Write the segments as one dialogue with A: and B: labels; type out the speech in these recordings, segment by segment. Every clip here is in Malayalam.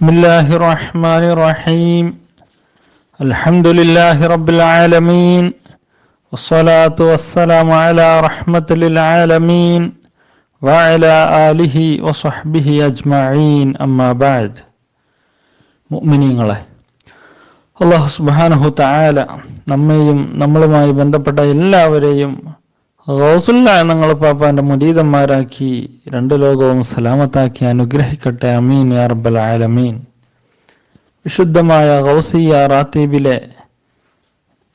A: بسم الله الرحمن الرحيم الحمد لله رب العالمين والصلاة والسلام على رحمة للعالمين وعلى آله وصحبه أجمعين أما بعد മുഅ്മിനീങ്ങളെ അള്ളാഹു സുബ്ഹാനഹു തആല നമ്മെയും നമ്മളുമായി ബന്ധപ്പെട്ട എല്ലാവരെയും ഗൗസുല്ല ഞങ്ങൾ പാപ്പാന്റെ മുരീതന്മാരാക്കി രണ്ട് ലോകവും സലാമത്താക്കി അനുഗ്രഹിക്കട്ടെ. അമീൻ യാ റബ്ബൽ ആലമീൻ. വിശുദ്ധമായ ഗൗസിയ റാത്തീബിലെ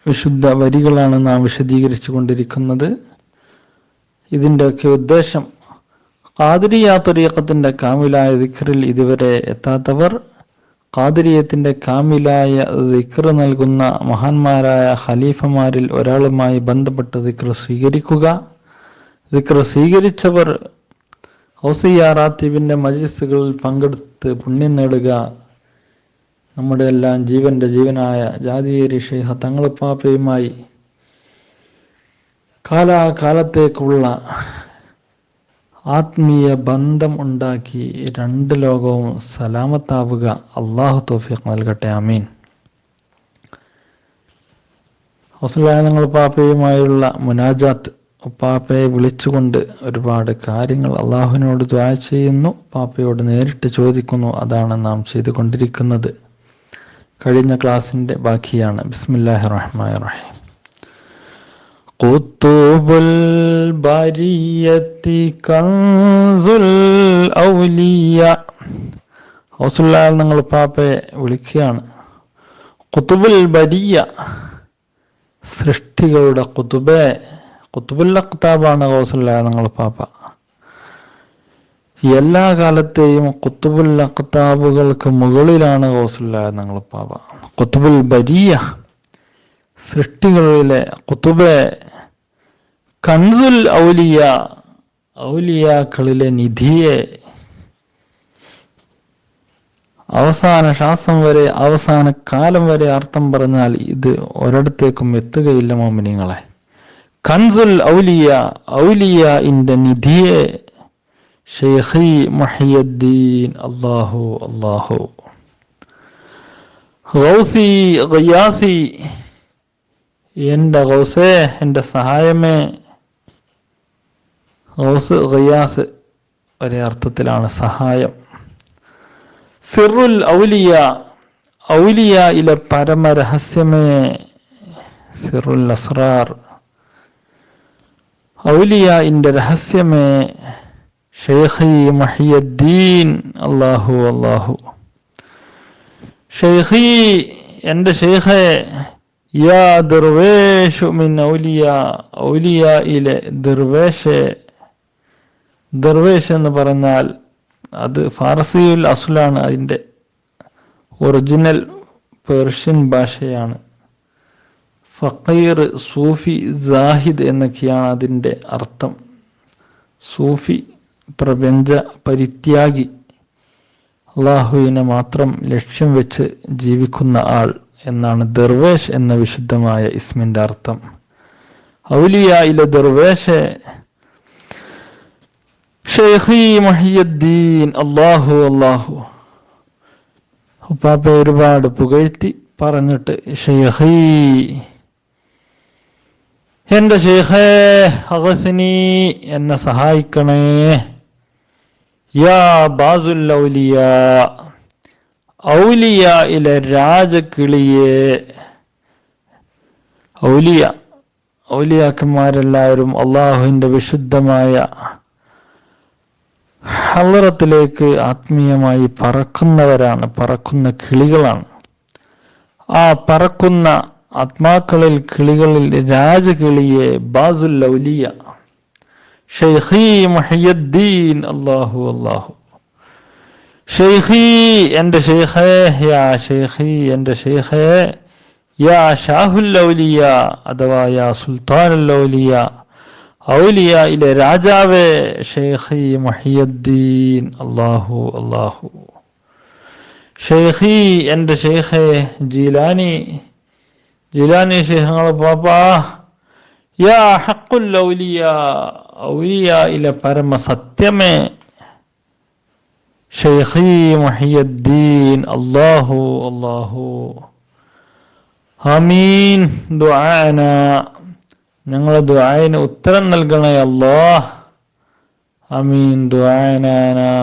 A: വിശുദ്ധ വരികളാണ് നാം വിശദീകരിച്ചു കൊണ്ടിരിക്കുന്നത്. ഇതിന്റെയൊക്കെ ഉദ്ദേശം ഖാദിരിയ ത്വരീഖത്തിന്റെ കാമിലായ ദിഖറിൽ ഇതുവരെ എത്താത്തവർ ഖാദിരിയത്തിന്റെ കാമിലായ ദിക്ർ നൽകുന്ന മഹാന്മാരായ ഖലീഫമാരിൽ ഒരാളുമായി ബന്ധപ്പെട്ട് ദിക്ർ സ്വീകരിക്കുക. ദിക്ർ സ്വീകരിച്ചവർ ഹൗസിയ റാത്തീബിന്റെ മജിസുകളിൽ പങ്കെടുത്ത് പുണ്യം നേടുക. നമ്മുടെ എല്ലാം ജീവന്റെ ജീവനായ ജാതിയേരി ഷെയ്ഹ തങ്ങളുപ്പാപ്പയുമായി കാലാകാലത്തേക്കുള്ള ആത്മീയ ബന്ധം ഉണ്ടാക്കി രണ്ട് ലോകവും സലാമത്താവുക അള്ളാഹു തോഫിക് നൽകട്ടെ അമീൻ ഹൗസലായനങ്ങൾ പാപ്പയുമായുള്ള മുനാജാത്ത് പാപ്പയെ വിളിച്ചുകൊണ്ട് ഒരുപാട് കാര്യങ്ങൾ അള്ളാഹുവിനോട് ദ്വാ ചെയ്യുന്നു പാപ്പയോട് നേരിട്ട് ചോദിക്കുന്നു അതാണ് നാം ചെയ്തുകൊണ്ടിരിക്കുന്നത്. കഴിഞ്ഞ ക്ലാസിന്റെ ബാക്കിയാണ്. ബിസ്മില്ലാഹി റഹ്മാൻ റഹീം. قطب البرية كنز الأولياء ഹൗസുല്ലാൽ നിങ്ങൾ പാപ്പയെ വിളിക്കുകയാണ് കുത്തുബുൽ ബരിയ സൃഷ്ടികളുടെ കുത്തുബെ കുത്തുബുൽ അക്താബാണ് ഹൗസുല്ലാ നിങ്ങൾ പാപ്പ എല്ലാ കാലത്തെയും കുത്തുബുൽ അക്താബുകൾക്ക് മുകളിലാണ് ഹൗസുല്ലാ നിങ്ങൾ പാപ്പ കുത്തുബുൽ ബരിയ സൃഷ്ടികളിലെ കുത്തുബെ കൻസുൽ ഔലിയ ഔലിയാക്കളിലെ നിധിയെ അവസാന ശ്വാസം വരെ അവസാന കാലം വരെ അർത്ഥം പറഞ്ഞാൽ ഇത് ഒരിടത്തേക്കും എത്തുകയില്ല മോമിനിങ്ങളെ. കൻസുൽ ഔലിയ ഔലിയ ഇന്റെ നിധിയെ ഷെയ്ഖി മഹിയദ്ദീൻ അള്ളാഹു അള്ളാഹു ഗൗസി ഗയാസി എന്റെ ഗൗസേ എന്റെ സഹായമേ. ഗൗസ് റിയാസ് ഒരേ അർത്ഥത്തിലാണ് സഹായം. സിറുൽ ഔലിയ ഔലിയ ഇലെ പരമരഹസ്യമേ സിറുൽ അസ്രാർ. ഔലിയ ഇന്റെ രഹസ്യമേ. ഷെയ്ഖി മഹിയദ്ദീൻ. അള്ളാഹു അള്ളാഹു ഷെയ്ഖി എന്റെ ഷെയ്ഖേ യാ ദർവേഷു മിൻ ഔലിയ ഔലിയയിലെ ദർവേഷ് ദർവേഷ് എന്ന് പറഞ്ഞാൽ അത് ഫാർസിയിൽ അസുലാണ് അതിന്റെ ഒറിജിനൽ പേർഷ്യൻ ഭാഷയാണ്. ഫക്കീർ സൂഫി ജാഹിദ് എന്നൊക്കെയാണ് അതിന്റെ അർത്ഥം. സൂഫി പ്രപഞ്ച പരിത്യാഗി അള്ളാഹുവിനെ മാത്രം ലക്ഷ്യം വെച്ച് ജീവിക്കുന്ന ആൾ. എന്നാണ് ദർവേഷ് എന്ന വിശുദ്ധമായ ഇസ്മിന്റെ അർത്ഥം. ഔലിയായിലെ ദർവേഷ് മഹിയുദ്ദീൻ അള്ളാഹു അള്ളാഹു ഉപ്പാപ്പ ഒരുപാട് പുകഴ്ത്തി പറഞ്ഞിട്ട് എന്റെ ഷെയ്ഖേ അഗസിനി എന്നെ സഹായിക്കണേ. യാ ബാസുൽ ഔലിയ. ഔലിയയിലെ രാജകിളിയെ. ഔലിയ. ഔലിയാക്കന്മാരെല്ലാവരും അള്ളാഹുവിന്റെ വിശുദ്ധമായ ഹലറത്തിലേക്ക് ആത്മീയമായി പറക്കുന്നവരാണ് പറക്കുന്ന കിളികളാണ്. ആ പറക്കുന്ന ആത്മാക്കളിൽ കിളികളിൽ രാജകിളിയെ ബാസുൽ ഔലിയ. ഷെയ്ഖി മഹിയുദ്ദീൻ അള്ളാഹു അള്ളാഹു ഷെയ്ഖി എന്റെ ഷെയ്ഖേ യാ ഷെയ്ഖി എന്റെ ഷെയ്ഖേ യാ ഷാഹുൽ ഔലിയ അഥവാ യാ സുൽത്താനുൽ ഔലിയ ഔലിയയിലെ രാജാവേ ഷെയ്ഖി മഹിയുദ്ദീൻ. അള്ളാഹു അള്ളാഹു ഷെയ്ഖി എന്റെ ഷെയ്ഖേ ജീലാനി ജീലാനി ഷെയ്ഖങ്ങളെ പാപ്പാ യാ ഹക്കുൽ ഔലിയ ഔലിയയിലെ പരമ സത്യമേ ഷെയ്ഖി മുഹിയുദ്ദീൻ. അല്ലാഹു അല്ലാഹു. ആമീൻ ദുആന. ഞങ്ങളെ ദുആന് ഉത്തരം നൽകണേ അല്ലാഹ്. ആമീൻ ദുആന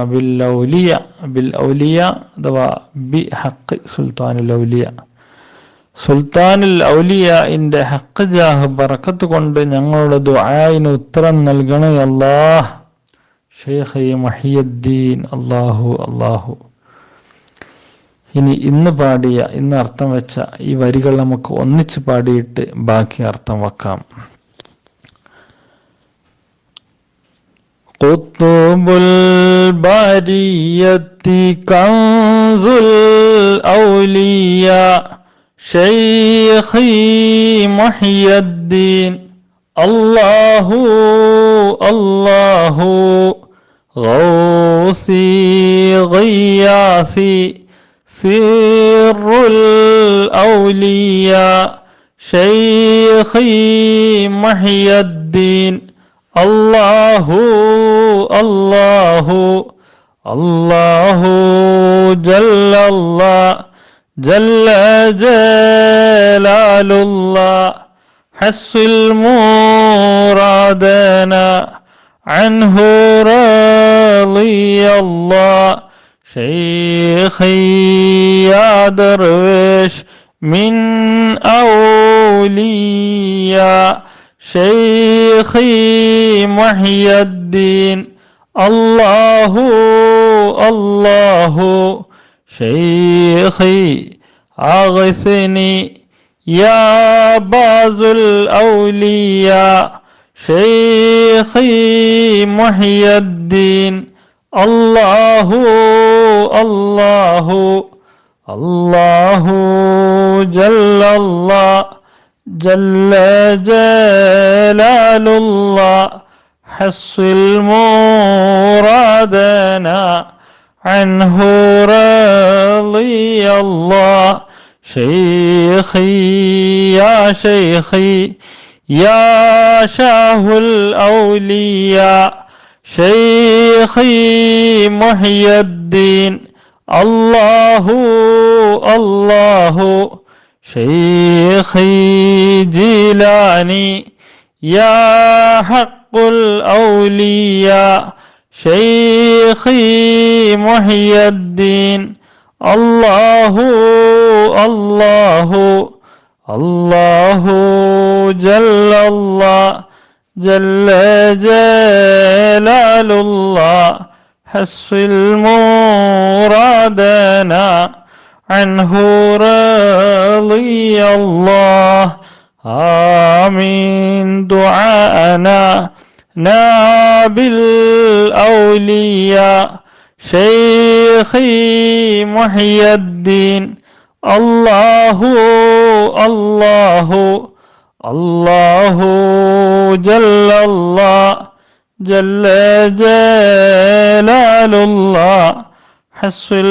A: ബിൽ ഔലിയ ബിൽ ഔലിയ അഥവാ ബി ഹഖ് സുൽത്താനുൽ ഔലിയ സുൽത്താനുൽ ഔലിയ ഇന്റെ ഹഖ് ജാഹ് ബറക്കത്ത് കൊണ്ട് ഞങ്ങളുടെ ദുആന് ഉത്തരം നൽകണേ അല്ലാഹ്. ഷെയ്ഖ് മഹിയുദ്ദീൻ അള്ളാഹു അള്ളാഹു ഇനി ഇന്ന് പാടിയ ഇന്ന് അർത്ഥം വെച്ച ഈ വരികൾ നമുക്ക് ഒന്നിച്ച് പാടിയിട്ട് ബാക്കി അർത്ഥം വെക്കാം. കുത്തുബുൽ ബാരിയത്തി കൗസുൽ ഔലിയ ഷെയ്ഖി മഹിയുദ്ദീൻ. അള്ളാഹു അള്ളാഹു غوثي غياثي سر الأولياء شيخي محي الدين. الله الله الله جل الله جل جلال الله. حس المرادنا. عنه رضي الله. شيخي يا درويش من أولياء. شيخي محي الدين. الله الله. شيخي أغثني يا باز الأولياء. شيخي محي الدين. الله الله الله جل الله جل جلال الله. حصل مرادنا عنه رضي الله. شيخي يا شيخي يا شاه الأولياء شيخي محي الدين. الله الله. شيخي جيلاني يا حق الأولياء. شيخي محي الدين. الله الله. الله جل الله جل جلال الله. حصل مرادنا عنه رضي الله. آمين. دعاءنا نابل الأولياء. شيخي محي الدين. الله الله الله جل الله جل جلال الله حصل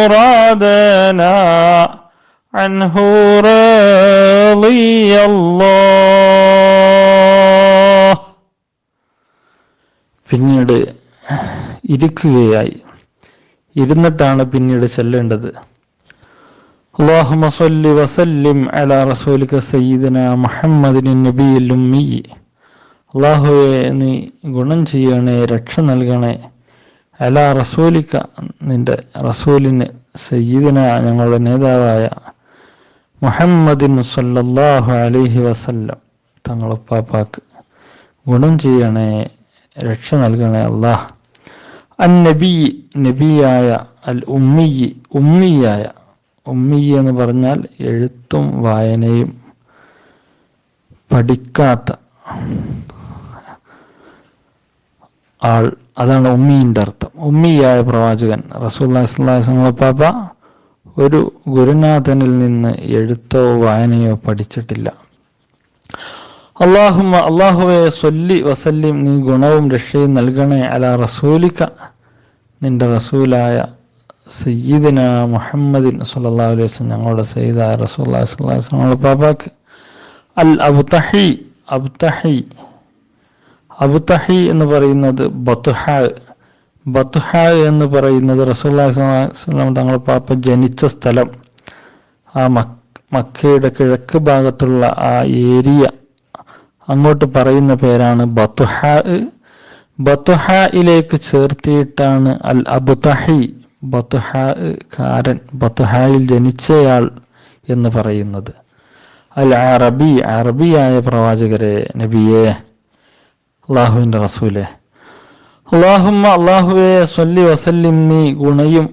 A: مرادنا عنه رضي الله പിന്നീട് ഇരിക്കുകയായി ഇരുന്നിട്ടാണ് പിന്നീട് ചെല്ലേണ്ടത് اللهم صل وسلم على رسولك سيدنا محمد النبي الأمي അള്ളാഹുവെ നീ ഗുണം ചെയ്യണേ രക്ഷ നൽകണേ അല റസൂലിക്ക നിന്റെ റസൂലിന് സയ്യിദിന ഞങ്ങളുടെ നേതാവായ മുഹമ്മദിൻ സല്ലല്ലാഹു അലൈഹി വസല്ലം തങ്ങളുപ്പാപ്പാക്ക് ഗുണം ചെയ്യണേ രക്ഷ നൽകണേ അള്ളാഹ് അൻ നബി നബിയായ അൽ ഉമ്മി ഉമ്മിയായ ഉമ്മി എന്ന് പറഞ്ഞാൽ എഴുത്തും വായനയും പഠിക്കാത്ത ആൾ. അതാണ് ഉമ്മീന്റെ അർത്ഥം. ഉമ്മിയായ പ്രവാചകൻ റസൂല്ലാസ്ലാപ്പാപ്പ ഒരു ഗുരുനാഥനിൽ നിന്ന് എഴുത്തോ വായനയോ പഠിച്ചിട്ടില്ല. അള്ളാഹുമ അള്ളാഹുവെ സൊല്ലി വസല്ലിം നീ ഗുണവും രക്ഷയും നൽകണേ അല റസൂലിക്ക നിന്റെ റസൂലായ സയ്യിദിന മുഹമ്മദിൻ സല്ലല്ലാഹു അലൈഹി ഞങ്ങളുടെ സയ്യിദ സ്വല്ലല്ലാഹു അലൈഹി വസല്ലം പാപ്പാക്ക് അൽ അബ്തഹി അബ്തഹി അബ്തഹി എന്ന് പറയുന്നത് ബത്തുഹ ബത്തുഹ എന്ന് പറയുന്നത് റസൂല്ലാസ്ലാം തങ്ങളുടെ പാപ്പ ജനിച്ച സ്ഥലം. ആ മക് മക്കയുടെ കിഴക്ക് ഭാഗത്തുള്ള ആ ഏരിയ. അങ്ങോട്ട് പറയുന്ന പേരാണ് ബത്തുഹ ബത്തുഹയിലേക്ക് ചേർത്തിയിട്ടാണ് അൽ അബുതഹി. ബത്തുഹ കാരൻ ബത്തുഹായിൽ ജനിച്ചയാൾ എന്ന് പറയുന്നത്. അൽ അറബി അറബിയായ പ്രവാചകരെ നബിയെ അള്ളാഹുവിന്റെ റസൂലെ. അള്ളാഹുമ്മ അള്ളാഹുവെ സ്വല്ലി വസല്ലിം നീ ഗുണയും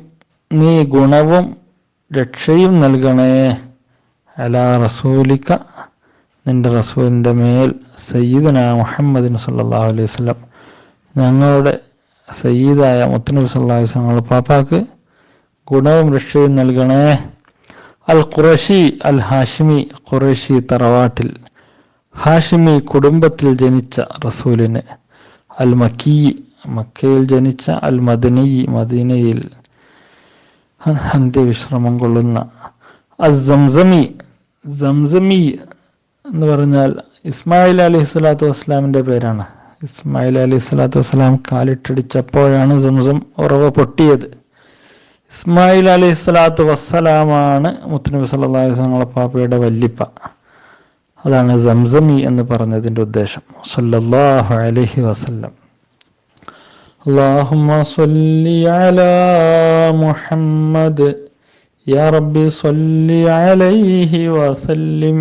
A: നീ ഗുണവും രക്ഷയും നൽകണേ. അലാ റസൂലിക്ക നിന്റെ റസൂലിന്റെ മേൽ സയ്യിദന മുഹമ്മദിൻ സല്ലല്ലാഹു അലൈഹി വസല്ലം. ഞങ്ങളുടെ സയ്യിദായ മുത്തനബി അലൈഹി വസല്ലം പാപ്പാക്ക് ഗുണവും രക്ഷയും നൽകണേ. അൽ ഖുറഷി അൽ ഹാഷിമി ഖുറഷി തറവാട്ടിൽ ഹാഷിമി കുടുംബത്തിൽ ജനിച്ച റസൂലിന് അൽ മക്കി മക്കയിൽ ജനിച്ച അൽ മദനി മദീനയിൽ അന്ത്യവിശ്രമം കൊള്ളുന്ന അൽ സംസമി എന്ന് പറഞ്ഞാൽ ഇസ്മായിൽ അലി സ്വലാത്തു വസ്സലാമിന്റെ പേരാണ്. ഇസ്മായിൽ അലൈഹി സ്വലാത്തു വസ്സലാം കാലിട്ടടിച്ചപ്പോഴാണ് സംസം ഉറവ പൊട്ടിയത് ഇസ്മായിൽ അലൈഹി സ്വലാത്തു വസ്സലാമാണ് മുത്തനബി സല്ലല്ലാഹു അലൈഹി വസല്ലം പാപ്പയുടെ വല്ലിപ്പ അതാണ് സംസമി എന്ന് പറഞ്ഞതിൻ്റെ ഉദ്ദേശം സല്ലല്ലാഹു അലൈഹി വസല്ലം اللهم صل على محمد يا ربي صل عليه وسلم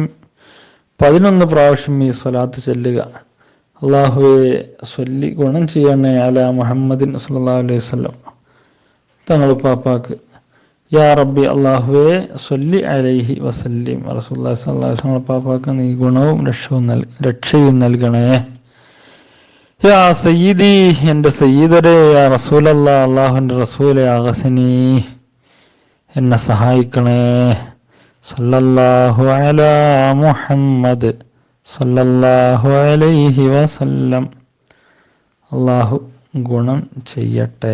A: പതിനൊന്ന് പ്രാവശ്യം ഈ സ്വലാത്ത് ചെല്ലുക അള്ളാഹുവെ സ്വല്ലി ഗുണം ചെയ്യണേ അല മുഹമ്മദിൻ സല്ലല്ലാഹു അലൈഹി വസല്ലം. തങ്ങൾ പാപ്പാക്ക് യാ റബ്ബി അള്ളാഹുവെ സ്വല്ലി അലൈഹി വസല്ലിം. റസൂല്ലാ സല്ലാ വസല്ലം പാപ്പാക്ക് നീ ഗുണവും രക്ഷവും നൽ രക്ഷയും നൽകണേ. യാ സയ്യിദി എന്റെ സയ്യിദരെ യാ റസൂല അള്ളാഹുന്റെ റസൂലെ അഗസനി എന്നെ സഹായിക്കണേ. സല്ലല്ലാഹു അല മുഹമ്മദ്. സല്ലല്ലാഹു അലൈഹി വസല്ലം. അള്ളാഹു ഗുണം ചെയ്യട്ടെ.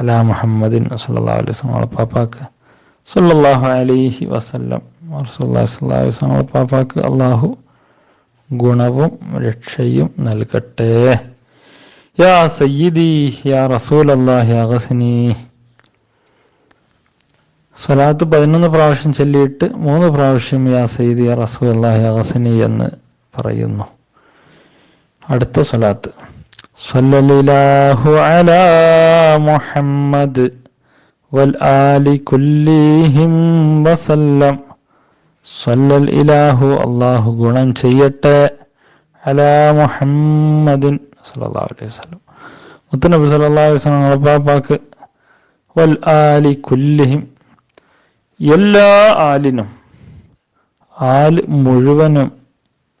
A: അലാ മുഹമ്മദിൻ സല്ലല്ലാഹു അലൈഹി വസല്ലം പാപ്പാക്ക്. സല്ലല്ലാഹു അലൈഹി വസല്ലം അലൈഹി വസല്ലം പാപ്പാക്ക് അള്ളാഹു ഗുണവും രക്ഷയും നൽകട്ടെ. യാ സയ്യിദി യാ റസൂലല്ലാഹി അഗസ്നി. സ്വലാത്ത് പതിനൊന്ന് പ്രാവശ്യം ചൊല്ലിയിട്ട് മൂന്ന് പ്രാവശ്യം യാ സൈദി യാ അഗസ്നി എന്ന് പറയുന്നു. അടുത്ത സ്വലാത്ത്. സല്ലല്ലാഹു അലാ മുഹമ്മദ് വൽ ആലി കുല്ലിഹിം വസല്ലം. സല്ലൽ ഇലാഹു അള്ളാഹു ഗുണം ചെയ്യട്ടെ. അലാ മുഹമ്മദിൻ സല്ലല്ലാഹു അലൈഹി വസല്ലം. മുത്തനബി സല്ലല്ലാഹു അലൈഹി വസല്ലം പാപ്പാക്ക് വൽ ആലി കുല്ലിഹിം എല്ലാ ആലിനും ആൽ മുഴുവനും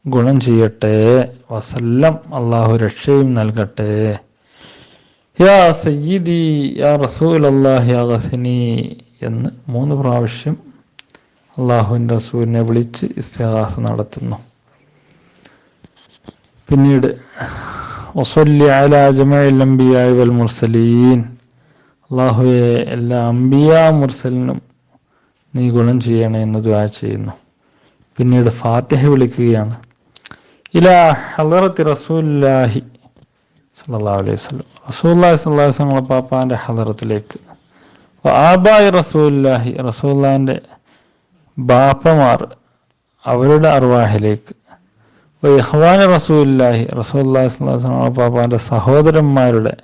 A: ഗുണം ചെയ്യട്ടെ. വസല്ലം അള്ളാഹു രക്ഷയും നൽകട്ടെ. യാ സയ്യിദി യാ റസൂലല്ലാഹി അഗസ്നി എന്ന് മൂന്ന് പ്രാവശ്യം അള്ളാഹുവിന്റെ റസൂലിനെ വിളിച്ച് ഇസ്തിഹാസ നടത്തുന്നു. പിന്നീട് വസല്ലി അലാ അംബിയായി വൽ മുർസലീൻ. അള്ളാഹുവെ എല്ലാ അംബിയ മുർസലിനും നീ ഗുണം ചെയ്യണേ എന്ന് ദ്വാ ചെയ്യുന്നു. പിന്നീട് ഫാത്തിഹ വിളിക്കുകയാണ്. ഇലാ റസൂല്ലാഹി സല്ലല്ലാഹു അലൈഹി വസല്ലം. റസൂല്ലാഹി ഹലറത്തിലേക്ക് ആബായി റസൂല്ലാഹി റസൂല്ലാന്റെ ബാപ്പമാർ അവരുടെ അർവാഹിലേക്ക്. ഇഹ്വാൻ റസൂല്ലാഹി റസൂല്ലാഹി അലൈഹി വസല്ലം പാപ്പാന്റെ സഹോദരന്മാരുടെ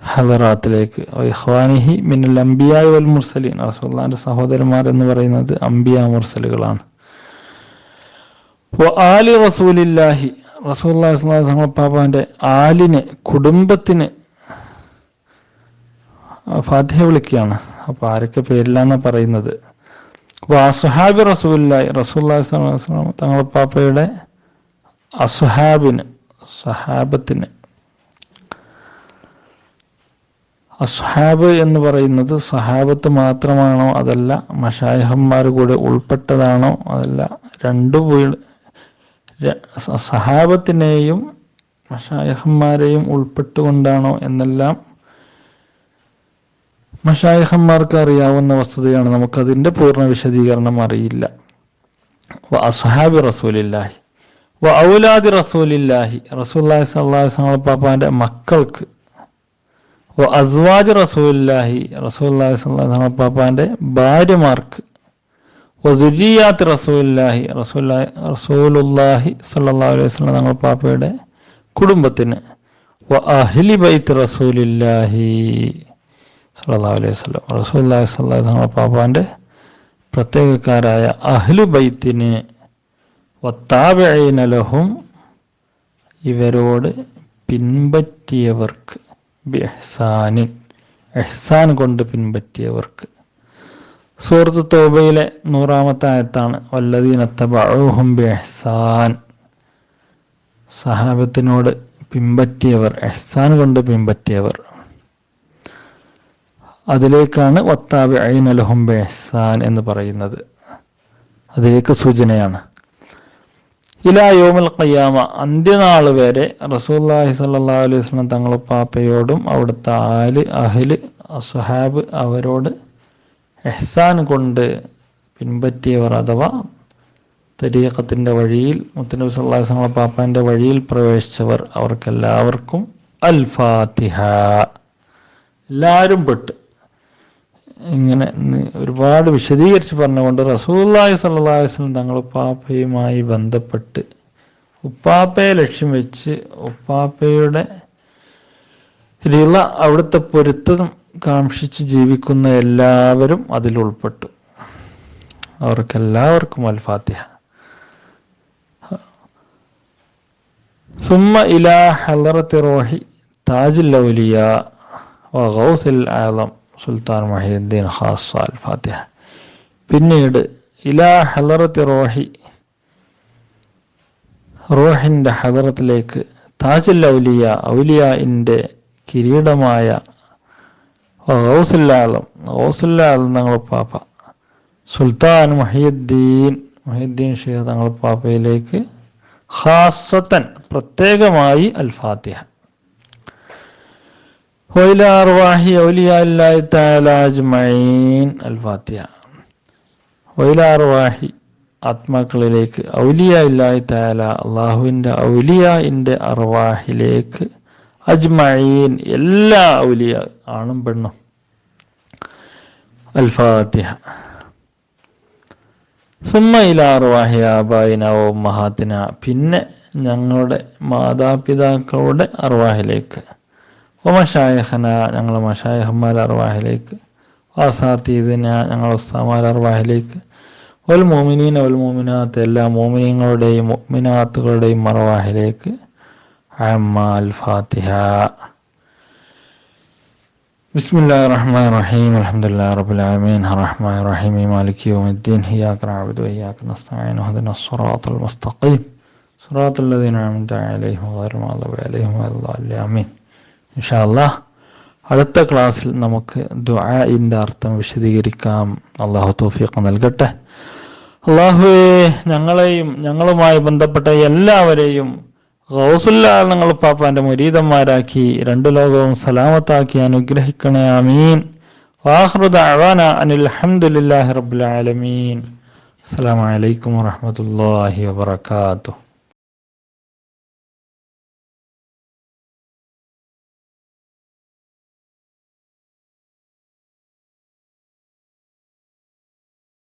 A: ഹലറാത്തിലേക്ക് ഇഹ്വാനിഹി മിന്നൽ അംബിയായി വൽ മുർസലീൻ. റസൂല്ലാന്റെ സഹോദരന്മാർ എന്ന് പറയുന്നത് അംബിയ മുർസലുകളാണ്. ആലി റസൂലില്ലാഹി. അലൈഹി വസല്ലം പാപ്പാന്റെ ആലിന് കുടുംബത്തിന് ഫാത്തിഹ വിളിക്കുകയാണ്. അപ്പൊ ആരൊക്കെ പേരിലാണ് പറയുന്നത്? അസുഹാബി റസൂല്ലായി റസൂല്ലാഹി സ്വല്ലല്ലാഹു അലൈഹി വസല്ലം തങ്ങളുടെ പാപ്പയുടെ അസുഹാബിന് സഹാബത്തിന് അസ്ഹാബ് എന്ന് പറയുന്നത് സഹാബത്ത് മാത്രമാണോ അതല്ല മഷായഹന്മാർ കൂടെ ഉൾപ്പെട്ടതാണോ അതല്ല രണ്ടു സഹാബത്തിനെയും മഷായഹന്മാരെയും ഉൾപ്പെട്ടുകൊണ്ടാണോ എന്നെല്ലാം മഷായഹന്മാർക്ക് അറിയാവുന്ന വസ്തുതയാണ്. നമുക്കതിന്റെ പൂർണ വിശദീകരണം അറിയില്ല. വ അസ്ഹാബി റസൂലില്ലാഹി. വ ഔലാദി റസൂലില്ലാഹി. റസൂല്ലാഹി സല്ലാഹു പാപ്പാന്റെ മക്കൾക്ക് വ അസ്വാജ് റസൂല്ലാഹി അലൈഹി പാപ്പാന്റെ ഭാര്യമാർക്ക് വസുരിയാത്ത് റസൂല്ലാഹി റസൂലുള്ളാഹി റസൂലുള്ളാഹി സ്വല്ലല്ലാഹു അലൈഹി വസല്ലം തങ്ങൾ പാപ്പയുടെ കുടുംബത്തിന് വ അഹ്ലി ബൈത്ത് റസൂലില്ലാഹി സല്ലാ അലൈഹി റസൂലുള്ളാഹി സ്വല്ലല്ലാഹു അലൈഹി വസല്ലം പാപ്പാന്റെ പ്രത്യേകക്കാരായ അഹ്ലു ബൈത്തിന് വത്താബൈനലഹും ഇവരോട് പിൻപറ്റിയവർക്ക് ബിഹ്സാനിൻ എഹ്സാൻ കൊണ്ട് പിൻപറ്റിയവർക്ക്. സൂറത്ത് തോബയിലെ നൂറാമത്തെ ആയത്താണ് വല്ലതീനത്തബഅൂഹും ബിഹ്സാൻ സഹാബത്തിനോട് പിൻപറ്റിയവർ എഹ്സാൻ കൊണ്ട് പിൻപറ്റിയവർ. അതിലേക്കാണ് വത്താബി അയിനലഹും ബെഹ്സാൻ എന്ന് പറയുന്നത്. അതിലേക്ക് സൂചനയാണ്. ഇലാ കയ്യാമ അന്ത്യനാൾ വരെ റസൂല്ലാഹി സല്ലാ അലൈഹി വസല്ലം തങ്ങൾ പാപ്പയോടും അവിടുത്തെ ആൽ അഹിൽ അസഹാബ് അവരോട് എഹ്സാൻ കൊണ്ട് പിൻപറ്റിയവർ അഥവാ തരീഖത്തിന്റെ വഴിയിൽ മുത്തനബി സല്ലാഹി വസല്ലം പാപ്പാന്റെ വഴിയിൽ പ്രവേശിച്ചവർ അവർക്കെല്ലാവർക്കും അൽ ഫാത്തിഹ. എല്ലാവരും പെട്ട്. ഇങ്ങനെ ഒരുപാട് വിശദീകരിച്ച് പറഞ്ഞുകൊണ്ട് റസൂല്ലായി സല്ലാസ്ലം തങ്ങൾ ഉപ്പാപ്പയുമായി ബന്ധപ്പെട്ട് ഉപ്പാപ്പയെ ലക്ഷ്യം വെച്ച് ഉപ്പാപ്പയുടെ രീള അവിടുത്തെ പൊരുത്തം കാക്ഷിച്ച് ജീവിക്കുന്ന എല്ലാവരും അതിൽ ഉൾപ്പെട്ടു. അവർക്കെല്ലാവർക്കും അൽഫാത്യ സുമ ഇലാ ഹലറത്തി റോഹി താജുൽ ഉലിയ വ ആലം സുൽത്താൻ മഹീദ്ദീൻ ഹാസ് അൽ ഫാത്തിഹ പിന്നീട് ഇലാ ഹലറത്ത് റോഹി റോഹിന്റെ ഹലറത്തിലേക്ക് താജുൽ ഔലിയ ഔലിയാഇന്റെ കിരീടമായ ഗൗസുല്ലാളം ഗൗസുല്ലാളം തങ്ങൾ പാപ്പ സുൽത്താൻ മഹീദ്ദീൻ മഹീദ്ദീൻ ഷെയ്ഖ് തങ്ങൾ പാപ്പയിലേക്ക് ഹാസത്തൻ പ്രത്യേകമായി അൽ ഫാത്തിഹ وإلى أرواح أولياء الله تعالى أجمعين الفاتحة وإلى أرواح ആത്മാക്കളിലേക്ക് ഔലിയ ഇല്ലായി താല അള്ളാഹുവിൻ്റെ ഔലിയൻ്റെ അർവാഹിലേക്ക് അജ്മഈൻ എല്ലാ ഔലിയ ആണും പെണ്ണും അൽഫാത്തിഹ സുമ്മ ഇല അർവാഹി ആബായിന ഓ മഹാത്തിന പിന്നെ ഞങ്ങളുടെ മാതാപിതാക്കളുടെ അർവാഹിലേക്ക് ഒമഷായഹന ഞങ്ങളെ മഷായഹന്മാർ അർവാഹിലേക്ക് വാസാത്തീദിന ഞങ്ങളെ ഉസ്താമാർ അർവാഹിലേക്ക് ഒൽ മോമിനീൻ ഒൽ മോമിനാത്ത് എല്ലാ മോമിനീങ്ങളുടെയും മുഅ്മിനാത്തുകളുടെയും അർവാഹിലേക്ക് അമ്മ അൽ ഫാത്തിഹ بسم الله الرحمن الرحيم الحمد لله رب العالمين الرحمن الرحيم مالك يوم الدين إياك نعبد وإياك نستعين اهدنا الصراط المستقيم صراط الذين أنعمت عليهم غير المغضوب عليهم ولا الضالين آمين ഇൻഷാല്ലാ അടുത്ത ക്ലാസ്സിൽ നമുക്ക് ദുആഇന്റെ അർത്ഥം വിശദീകരിക്കാം. അള്ളാഹു തോഫിയൊക്കെ നൽകട്ടെ. അള്ളാഹുവേ ഞങ്ങളെയും ഞങ്ങളുമായി ബന്ധപ്പെട്ട എല്ലാവരെയും റൗസുല്ലാൽ നിങ്ങൾ പാപ്പാന്റെ മുരീതന്മാരാക്കി രണ്ടു ലോകവും സലാമത്താക്കി അനുഗ്രഹിക്കണേ ആമീൻ. വാഹൃദ അവാന അനിൽ അഹമ്മദില്ലാഹി ആലമീൻ. അസ്സലാമു അലൈക്കും വറഹ്മത്തുള്ളാഹി വബറകാതുഹു.